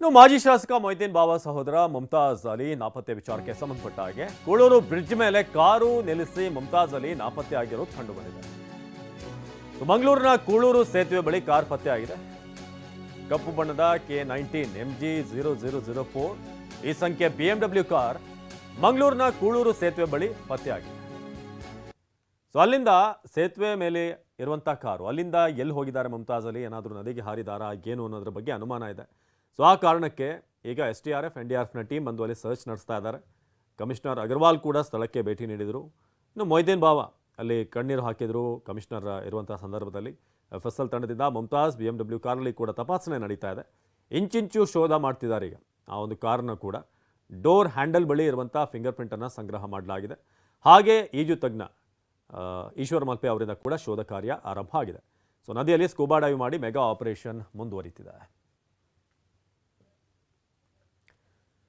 ಇನ್ನು ಮಾಜಿ ಶಾಸಕ ಮೊಯ್ದೀನ್ ಬಾಬಾ ಸಹೋದರ ಮುಮ್ತಾಜ್ ಅಲಿ ನಾಪತ್ತೆ ವಿಚಾರಕ್ಕೆ ಸಂಬಂಧಪಟ್ಟ ಹಾಗೆ ಕೂಳೂರು ಬ್ರಿಡ್ಜ್ ಮೇಲೆ ಕಾರು ನಿಲ್ಲಿಸಿ ಮುಮ್ತಾಜ್ ಅಲಿ ನಾಪತ್ತೆ ಆಗಿರೋದು ಕಂಡು ಬಂದಿದೆ ಸೊ, ಮಂಗಳೂರಿನ ಕೂಳೂರು ಸೇತುವೆ ಬಳಿ ಕಾರ್ ಪತ್ತೆ ಆಗಿದೆ. ಕಪ್ಪು ಬಣ್ಣದ K nineteen M G zero zero zero four ಈ ಸಂಖ್ಯೆ ಬಿ ಡಬ್ಲ್ಯೂ ಕಾರ್ ಮಂಗಳೂರಿನ ಕೂಳೂರು ಸೇತುವೆ ಬಳಿ ಪತ್ತೆಯಾಗಿದೆ ಸೊ, ಅಲ್ಲಿಂದ ಸೇತುವೆ ಮೇಲೆ ಇರುವಂಥ ಕಾರು, ಅಲ್ಲಿಂದ ಎಲ್ಲಿ ಹೋಗಿದ್ದಾರೆ ಮುಮ್ತಾಜ್ ಅಲಿ? ಏನಾದರೂ ನದಿಗೆ ಹಾರಿದಾರಾ? ಏನು ಅನ್ನೋದ್ರ ಬಗ್ಗೆ ಅನುಮಾನ ಇದೆ. ಸೊ ಆ ಕಾರಣಕ್ಕೆ ಈಗ S T R F, N D R ಎಫ್ನ team ಬಂದು ಅಲ್ಲಿ ಸರ್ಚ್ ನಡೆಸ್ತಾ ಇದ್ದಾರೆ. ಕಮಿಷನರ್ ಅಗರ್ವಾಲ್ ಕೂಡ ಸ್ಥಳಕ್ಕೆ ಭೇಟಿ ನೀಡಿದರು. ಇನ್ನು ಮೊಯ್ದೀನ್ ಬಾವ ಅಲ್ಲಿ ಕಣ್ಣೀರು ಹಾಕಿದರು ಕಮಿಷನರ್ ಇರುವಂಥ ಸಂದರ್ಭದಲ್ಲಿ. ಎಫ್ ಎಸ್ ಎಲ್ ತಂಡದಿಂದ ಮುಮ್ತಾಜ್, ಬಿ ಎಂ ಡಬ್ಲ್ಯೂ ಕಾರಲ್ಲಿ ಕೂಡ ತಪಾಸಣೆ ನಡೀತಾ ಇದೆ. ಇಂಚಿಂಚು ಶೋಧ ಮಾಡ್ತಿದ್ದಾರೆ ಈಗ. ಆ ಒಂದು ಕಾರನ್ನು ಕೂಡ ಡೋರ್ ಹ್ಯಾಂಡಲ್ ಬಳಿ ಇರುವಂಥ ಫಿಂಗರ್ ಪ್ರಿಂಟನ್ನು ಸಂಗ್ರಹ ಮಾಡಲಾಗಿದೆ. ಹಾಗೆ ಈಜು ತಜ್ಞ ಈಶ್ವರ್ ಈಶ್ವರ ಮಲ್ಪೆ ಅವರಿಂದ ಕೂಡ ಶೋಧ ಕಾರ್ಯ ಆರಂಭ ಆಗಿದೆ. ಸೊ ನದಿಯಲ್ಲಿ ಸ್ಕೂಬಾ ಡೈವ್ ಮಾಡಿ ಮೆಗಾ ಆಪರೇಷನ್ ಮುಂದುವರಿತಿದೆ.